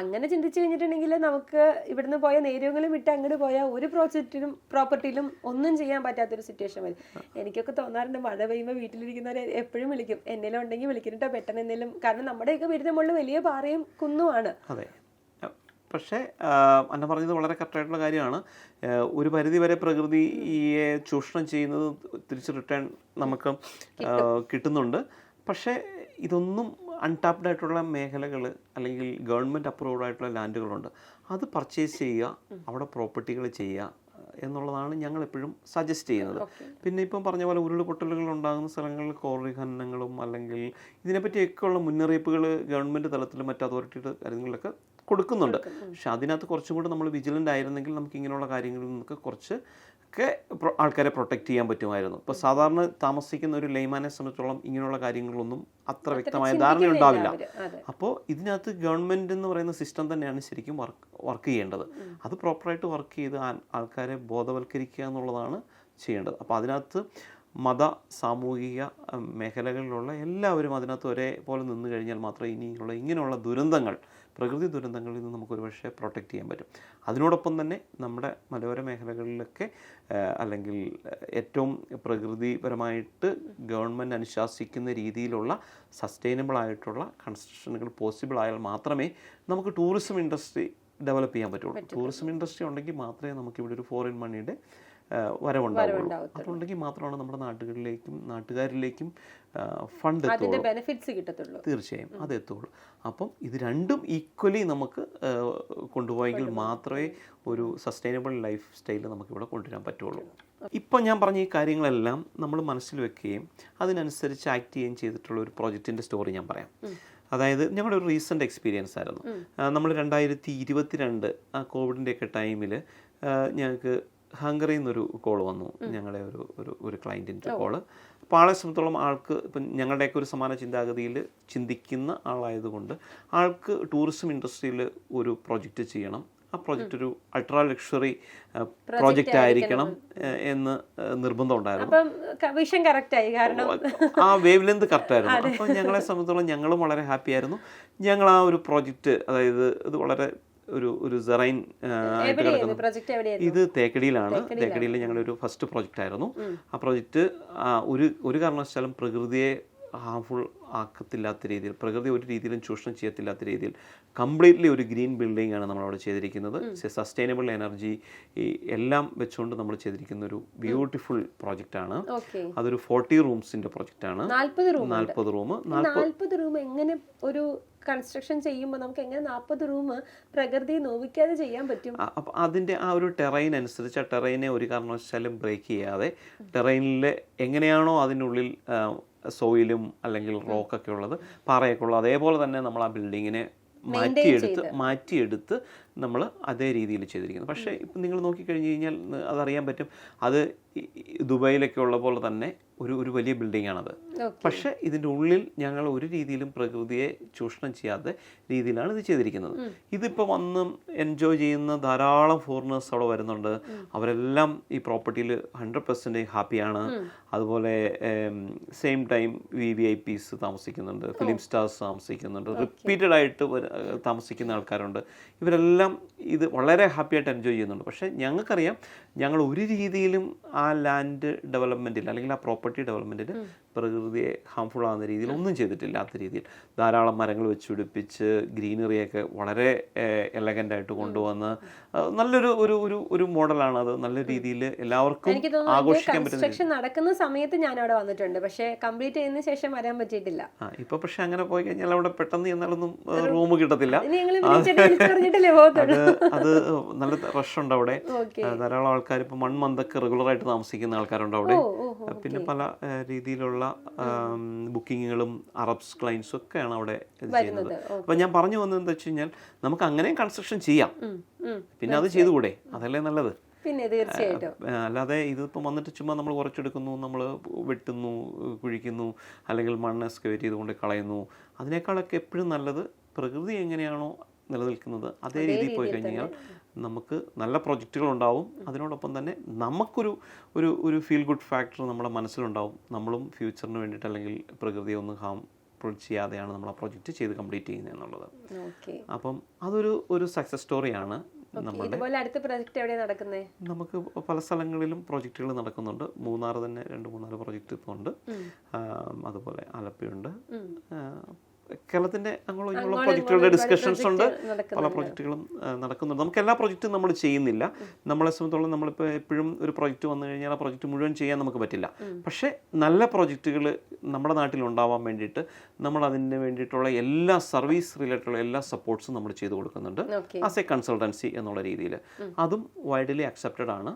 അങ്ങനെ ചിന്തിച്ചു കഴിഞ്ഞിട്ടുണ്ടെങ്കിൽ നമുക്ക് ഇവിടുന്ന് പോയ നേരങ്ങളും വിട്ട് അങ്ങോട്ട് പോയ ഒരു പ്രോജക്റ്റിലും പ്രോപ്പർട്ടിയിലും ഒന്നും ചെയ്യാൻ പറ്റാത്തൊരു സിറ്റുവേഷൻ വരും. എനിക്കൊക്കെ തോന്നാറുണ്ട് മഴ പെയ്യുമ്പോൾ വീട്ടിലിരിക്കുന്നവരെ എപ്പോഴും വിളിക്കും. എന്തെങ്കിലും ഉണ്ടെങ്കിൽ വിളിക്കുന്നുട്ടോ പെട്ടെന്ന് എന്തെങ്കിലും കാരണം നമ്മുടെയൊക്കെ വീടിന്റെ മുകളിൽ വലിയ പാറയും കുന്നുമാണ്. അതെ. പക്ഷേ അന്ന പറഞ്ഞത് വളരെ കറക്റ്റായിട്ടുള്ള കാര്യമാണ്. ഒരു പരിധി വരെ പ്രകൃതിയെ ചൂഷണം ചെയ്യുന്നത് തിരിച്ച് റിട്ടേൺ നമുക്ക് കിട്ടുന്നുണ്ട്. പക്ഷേ ഇതൊന്നും അൺടാപ്ഡ് ആയിട്ടുള്ള മേഖലകൾ അല്ലെങ്കിൽ ഗവൺമെന്റ് അപ്രൂവ്ഡ് ആയിട്ടുള്ള ലാൻഡുകളുണ്ട് അത് പർച്ചേസ് ചെയ്യുക അവിടെ പ്രോപ്പർട്ടികൾ ചെയ്യുക എന്നുള്ളതാണ് ഞങ്ങൾ എപ്പോഴും സജസ്റ്റ് ചെയ്യുന്നത് പിന്നെ ഇപ്പം പറഞ്ഞ പോലെ ഉരുൾപൊട്ടലുകൾ ഉണ്ടാകുന്ന സ്ഥലങ്ങളിൽ കോറി ഖനനങ്ങളും അല്ലെങ്കിൽ ഇതിനെപ്പറ്റിയൊക്കെയുള്ള മുന്നറിയിപ്പുകൾ ഗവൺമെന്റ് തലത്തിലും മറ്റ് അതോറിറ്റിയുടെ കാര്യങ്ങളിലൊക്കെ കൊടുക്കുന്നുണ്ട്. പക്ഷെ അതിനകത്ത് കുറച്ചും കൂടെ നമ്മൾ വിജിലന്റ് ആയിരുന്നെങ്കിൽ നമുക്ക് ഇങ്ങനെയുള്ള കാര്യങ്ങളിൽ നിന്നൊക്കെ കുറച്ച് ഒക്കെ ആൾക്കാരെ പ്രൊട്ടക്റ്റ് ചെയ്യാൻ പറ്റുമായിരുന്നു. ഇപ്പോൾ സാധാരണ താമസിക്കുന്ന ഒരു ലൈമാനെ സംബന്ധിച്ചോളം ഇങ്ങനെയുള്ള കാര്യങ്ങളൊന്നും അത്ര വ്യക്തമായ ധാരണ ഉണ്ടാവില്ല. അപ്പോൾ ഇതിനകത്ത് ഗവൺമെന്റ് എന്ന് പറയുന്ന സിസ്റ്റം തന്നെയാണ് ശരിക്കും വർക്ക് വർക്ക് ചെയ്യേണ്ടത്. അത് പ്രോപ്പറായിട്ട് വർക്ക് ചെയ്ത് ആൾക്കാരെ ബോധവൽക്കരിക്കുക എന്നുള്ളതാണ് ചെയ്യേണ്ടത്. അപ്പോൾ അതിനകത്ത് മത സാമൂഹിക മേഖലകളിലുള്ള എല്ലാവരും അതിനകത്ത് ഒരേപോലെ നിന്ന് കഴിഞ്ഞാൽ മാത്രമേ ഇനിയുള്ള ഇങ്ങനെയുള്ള ദുരന്തങ്ങൾ പ്രകൃതി ദുരന്തങ്ങളിൽ നിന്ന് നമുക്ക് ഒരുപക്ഷെ പ്രൊട്ടക്റ്റ് ചെയ്യാൻ പറ്റും. അതിനോടൊപ്പം തന്നെ നമ്മുടെ മലയോര മേഖലകളിലൊക്കെ അല്ലെങ്കിൽ ഏറ്റവും പ്രകൃതിപരമായിട്ട് ഗവൺമെന്റ് അനുശാസിക്കുന്ന രീതിയിലുള്ള സസ്റ്റൈനബിൾ ആയിട്ടുള്ള കൺസ്ട്രക്ഷനുകൾ പോസിബിൾ ആയാൽ മാത്രമേ നമുക്ക് ടൂറിസം ഇൻഡസ്ട്രി ഡെവലപ്പ് ചെയ്യാൻ പറ്റുള്ളൂ. ടൂറിസം ഇൻഡസ്ട്രി ഉണ്ടെങ്കിൽ മാത്രമേ നമുക്ക് ഇവിടെ ഒരു ഫോറിൻ മണിയുടെ വരവുണ്ടാവുള്ളൂ. അതുണ്ടെങ്കിൽ മാത്രമാണ് നമ്മുടെ നാട്ടുകളിലേക്കും നാട്ടുകാരിലേക്കും ഫണ്ട് ബെനിഫിറ്റ്സ് കിട്ടത്തുള്ളൂ. തീർച്ചയായും അത് എത്തുള്ളൂ. അപ്പം ഇത് രണ്ടും ഈക്വലി നമുക്ക് കൊണ്ടുപോയെങ്കിൽ മാത്രമേ ഒരു സസ്റ്റൈനബിൾ ലൈഫ് സ്റ്റൈൽ നമുക്കിവിടെ കൊണ്ടുവരാൻ പറ്റുള്ളൂ. ഇപ്പം ഞാൻ പറഞ്ഞ ഈ കാര്യങ്ങളെല്ലാം നമ്മൾ മനസ്സിൽ വെക്കുകയും അതിനനുസരിച്ച് ആക്ട് ചെയ്യുകയും ചെയ്തിട്ടുള്ള ഒരു പ്രോജക്റ്റിന്റെ സ്റ്റോറി ഞാൻ പറയാം. അതായത് ഞങ്ങളുടെ ഒരു റീസെന്റ് എക്സ്പീരിയൻസ് ആയിരുന്നു. നമ്മൾ രണ്ടായിരത്തി ഇരുപത്തിരണ്ട് ആ കോവിഡിന്റെയൊക്കെ ടൈമിൽ ഞങ്ങൾക്ക് ഹംഗറിയിൽ നിന്നൊരു കോൾ വന്നു ഞങ്ങളുടെ ഒരു ഒരു ഒരു ക്ലയന്റിന്റെ കോൾ. അപ്പോൾ ആളെ സംബന്ധിച്ചോളം ആൾക്ക് ഇപ്പം ഞങ്ങളുടെയൊക്കെ ഒരു സമാന ചിന്താഗതിയിൽ ചിന്തിക്കുന്ന ആളായതുകൊണ്ട് ആൾക്ക് ടൂറിസം ഇൻഡസ്ട്രിയിൽ ഒരു പ്രൊജക്റ്റ് ചെയ്യണം. ആ പ്രോജക്റ്റ് ഒരു അൾട്രാ ലക്ഷറി പ്രോജക്റ്റ് ആയിരിക്കണം. എന്ന് നിർബന്ധം ഉണ്ടായിരുന്നു. വിഷൻ ആയി കാരണം ആ വേവ് ലെന്ത് കറക്റ്റ് ആയിരുന്നു അപ്പോൾ ഞങ്ങളെ സംബന്ധിച്ചോളം ഞങ്ങളും വളരെ ഹാപ്പി ആയിരുന്നു. ഞങ്ങൾ ആ ഒരു പ്രോജക്റ്റ് അതായത് ഇത് വളരെ ഒരു ഒരു സെറൈൻ ആയിട്ട് കിടക്കുന്ന ഇത് തേക്കടിയിലാണ്. തേക്കടിയിൽ ഞങ്ങളുടെ ഒരു ഫസ്റ്റ് പ്രോജക്റ്റ് ആയിരുന്നു ആ പ്രോജക്റ്റ് ഒരു ഒരു കാരണവശാലും പ്രകൃതിയെ ഹാംഫുൾ ആക്കത്തില്ലാത്ത രീതിയിൽ പ്രകൃതി ഒരു രീതിയിലും ചൂഷണം ചെയ്യത്തില്ലാത്ത രീതിയിൽ കംപ്ലീറ്റ്ലി ഒരു ഗ്രീൻ ബിൽഡിംഗ് ആണ് നമ്മളവിടെ ചെയ്തിരിക്കുന്നത്. സസ്റ്റൈനബിൾ എനർജി എല്ലാം വെച്ചുകൊണ്ട് നമ്മൾ ചെയ്തിരിക്കുന്ന ഒരു ബ്യൂട്ടിഫുൾ പ്രോജക്റ്റ് ആണ് അതൊരു ഫോർട്ടി റൂംസിന്റെ പ്രോജക്റ്റ് ആണ്. നാൽപ്പത് റൂം നാൽപ്പത് റൂം എങ്ങനെ ഒരു കൺസ്ട്രക്ഷൻ ചെയ്യുമ്പോൾ നമുക്ക് എങ്ങനെ നാൽപ്പത് റൂം പ്രകൃതി നോവിക്കാതെ ചെയ്യാൻ പറ്റും? അപ്പം അതിന്റെ ആ ഒരു ടെറൈൻ അനുസരിച്ച് ആ ടെറൈനെ ഒരു കാരണവശാലും ബ്രേക്ക് ചെയ്യാതെ ടെറൈനിൽ എങ്ങനെയാണോ അതിനുള്ളിൽ സോയിലും അല്ലെങ്കിൽ റോക്കൊക്കെ ഉള്ളത് പാറയൊക്കെ ഉള്ളത്. അതേപോലെ തന്നെ നമ്മൾ ആ ബിൽഡിങ്ങിനെ മാറ്റിയെടുത്ത് മാറ്റിയെടുത്ത് നമ്മൾ അതേ രീതിയിൽ ചെയ്തിരിക്കുന്നത് പക്ഷേ ഇപ്പം നിങ്ങൾ നോക്കിക്കഴിഞ്ഞ് കഴിഞ്ഞാൽ അതറിയാൻ പറ്റും അത് ദുബായിലൊക്കെ ഉള്ള പോലെ തന്നെ ഒരു ഒരു വലിയ ബിൽഡിംഗ് ആണത് പക്ഷേ ഇതിന്റെ ഉള്ളിൽ ഞങ്ങൾ ഒരു രീതിയിലും പ്രകൃതിയെ ചൂഷണം ചെയ്യാത്ത രീതിയിലാണ് ഇത് ചെയ്തിരിക്കുന്നത്. ഇതിപ്പോൾ വന്ന് എൻജോയ് ചെയ്യുന്ന ധാരാളം ഫോറിനേഴ്സ് അവിടെ വരുന്നുണ്ട്. അവരെല്ലാം ഈ പ്രോപ്പർട്ടിയിൽ ഹൺഡ്രഡ് പെർസെന്റേജ് ഹാപ്പിയാണ്. അതുപോലെ same time V V I Ps താമസിക്കുന്നുണ്ട് ഫിലിം സ്റ്റാർസ് താമസിക്കുന്നുണ്ട് റിപ്പീറ്റഡ് ആയിട്ട് താമസിക്കുന്ന ആൾക്കാരുണ്ട്. ഇവരെല്ലാം Instagram ഇത് വളരെ ഹാപ്പിയായിട്ട് എൻജോയ് ചെയ്യുന്നുണ്ട്. പക്ഷേ ഞങ്ങൾക്കറിയാം ഞങ്ങൾ ഒരു രീതിയിലും ആ ലാൻഡ് ഡെവലപ്മെന്റിൽ അല്ലെങ്കിൽ ആ പ്രോപ്പർട്ടി ഡെവലപ്മെന്റിൽ പ്രകൃതിയെ ഹാംഫുൾ ആകുന്ന രീതിയിൽ ഒന്നും ചെയ്തിട്ടില്ലാത്ത രീതിയിൽ ധാരാളം മരങ്ങൾ വെച്ച് പിടിപ്പിച്ച് ഗ്രീനറിയൊക്കെ വളരെ എലഗന്റായിട്ട് കൊണ്ടുവന്ന് നല്ലൊരു ഒരു ഒരു ഒരു മോഡലാണ് അത്. നല്ല രീതിയിൽ എല്ലാവർക്കും ആഘോഷിക്കാൻ പറ്റുന്ന നടക്കുന്ന സമയത്ത് ഞാൻ അവിടെ വന്നിട്ടുണ്ട്. പക്ഷേ കംപ്ലീറ്റ് ചെയ്യുന്ന ശേഷം വരാൻ പറ്റിയിട്ടില്ല. ആ ഇപ്പൊ പക്ഷെ അങ്ങനെ പോയി കഴിഞ്ഞാൽ അവിടെ പെട്ടെന്ന് ചെന്നാലൊന്നും റൂം കിട്ടത്തില്ല. അത് അത് നല്ല റഷ് ഉണ്ട് അവിടെ. ധാരാളം ആൾക്കാർ ഇപ്പൊ മൺമന്തൊക്കെ റെഗുലർ ആയിട്ട് താമസിക്കുന്ന ആൾക്കാരുണ്ട് അവിടെ. പിന്നെ പല രീതിയിലുള്ള ബുക്കിങ്ങുകളും അറബ്സ് ക്ലൈൻസും ഒക്കെയാണ് അവിടെ ചെയ്യുന്നത്. അപ്പൊ ഞാൻ പറഞ്ഞു വന്നത് എന്താ വെച്ച് കഴിഞ്ഞാൽ നമുക്ക് അങ്ങനെയും കൺസ്ട്രക്ഷൻ ചെയ്യാം. പിന്നെ അത് ചെയ്തുകൂടെ? അതല്ലേ നല്ലത്. പിന്നെ തീർച്ചയായിട്ടും. അല്ലാതെ ഇതിപ്പം വന്നിട്ട് ചുമ്മാ നമ്മൾ കുറച്ചെടുക്കുന്നു നമ്മൾ വെട്ടുന്നു കുഴിക്കുന്നു അല്ലെങ്കിൽ മണ്ണ് എക്സ്കവേറ്റ് ചെയ്തുകൊണ്ട് കളയുന്നു. അതിനേക്കാളൊക്കെ എപ്പോഴും നല്ലത് പ്രകൃതി എങ്ങനെയാണോ നിലനിൽക്കുന്നത് അതേ രീതിയിൽ പോയി കഴിഞ്ഞാൽ നമുക്ക് നല്ല പ്രൊജക്റ്റുകൾ ഉണ്ടാവും അതിനോടൊപ്പം തന്നെ നമുക്കൊരു ഒരു ഒരു ഫീൽ ഗുഡ് ഫാക്ടർ നമ്മുടെ മനസ്സിലുണ്ടാവും. നമ്മളും ഫ്യൂച്ചറിന് വേണ്ടിയിട്ട് അല്ലെങ്കിൽ പ്രകൃതിയെ ഒന്ന് ഹാം ചെയ്യാതെയാണ് നമ്മൾ ആ പ്രൊജക്റ്റ് ചെയ്ത് കംപ്ലീറ്റ് ചെയ്യുന്നത് എന്നുള്ളത്. അപ്പം അതൊരു ഒരു സക്സസ് സ്റ്റോറിയാണ് ഇതുപോലെ അടുത്ത പ്രോജക്റ്റ് എവിടെയാണ് നടക്കുന്നത് നമുക്ക് പല സ്ഥലങ്ങളിലും പ്രോജക്റ്റുകൾ നടക്കുന്നുണ്ട്. മൂന്നാർ തന്നെ രണ്ട് മൂന്നാൽ പ്രോജക്റ്റ് ഇപ്പോൾ ഉണ്ട്. അതുപോലെ അതുപോലെ ആലപ്പുഴയുണ്ട് ആ, കേരളത്തിന്റെ അങ്ങോളം ഇങ്ങോളം പ്രോജക്റ്റുകളുടെ ഡിസ്കഷൻസ് ഉണ്ട്. പല പ്രോജക്റ്റുകളും നടക്കുന്നുണ്ട്. നമുക്ക് എല്ലാ പ്രൊജക്റ്റും നമ്മൾ ചെയ്യുന്നില്ല. നമ്മളെ സംബന്ധിച്ചോളം നമ്മളിപ്പോൾ എപ്പോഴും ഒരു പ്രോജക്റ്റ് വന്നു കഴിഞ്ഞാൽ ആ പ്രോജക്റ്റ് മുഴുവൻ ചെയ്യാൻ നമുക്ക് പറ്റില്ല. പക്ഷേ നല്ല പ്രോജക്റ്റുകൾ നമ്മുടെ നാട്ടിൽ ഉണ്ടാവാൻ വേണ്ടിയിട്ട് നമ്മൾ അതിന് വേണ്ടിയിട്ടുള്ള എല്ലാ സർവീസ് റിലേറ്റഡ് എല്ലാ സപ്പോർട്ട്സും നമ്മൾ ചെയ്തു കൊടുക്കുന്നുണ്ട്. ആസ് എ കൺസൾട്ടൻസി എന്നുള്ള രീതിയിൽ അതും വൈഡലി അക്സെപ്റ്റഡ് ആണ്.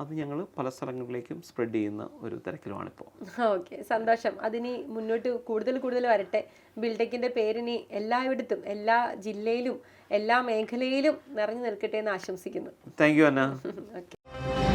അത് ഞങ്ങൾ പല സ്ഥലങ്ങളിലേക്കും സ്പ്രെഡ് ചെയ്യുന്ന ഒരു തിരക്കിലുമാണിപ്പോൾ. ഓക്കെ സന്തോഷം. അതിനി മുന്നോട്ട് കൂടുതൽ കൂടുതൽ വരട്ടെ. ബിൽഡെക്കിന്റെ പേരിനി എല്ലായിടത്തും എല്ലാ ജില്ലയിലും എല്ലാ മേഖലയിലും നിറഞ്ഞു നിൽക്കട്ടെ എന്ന് ആശംസിക്കുന്നു. Thank you Anna. ഓക്കെ.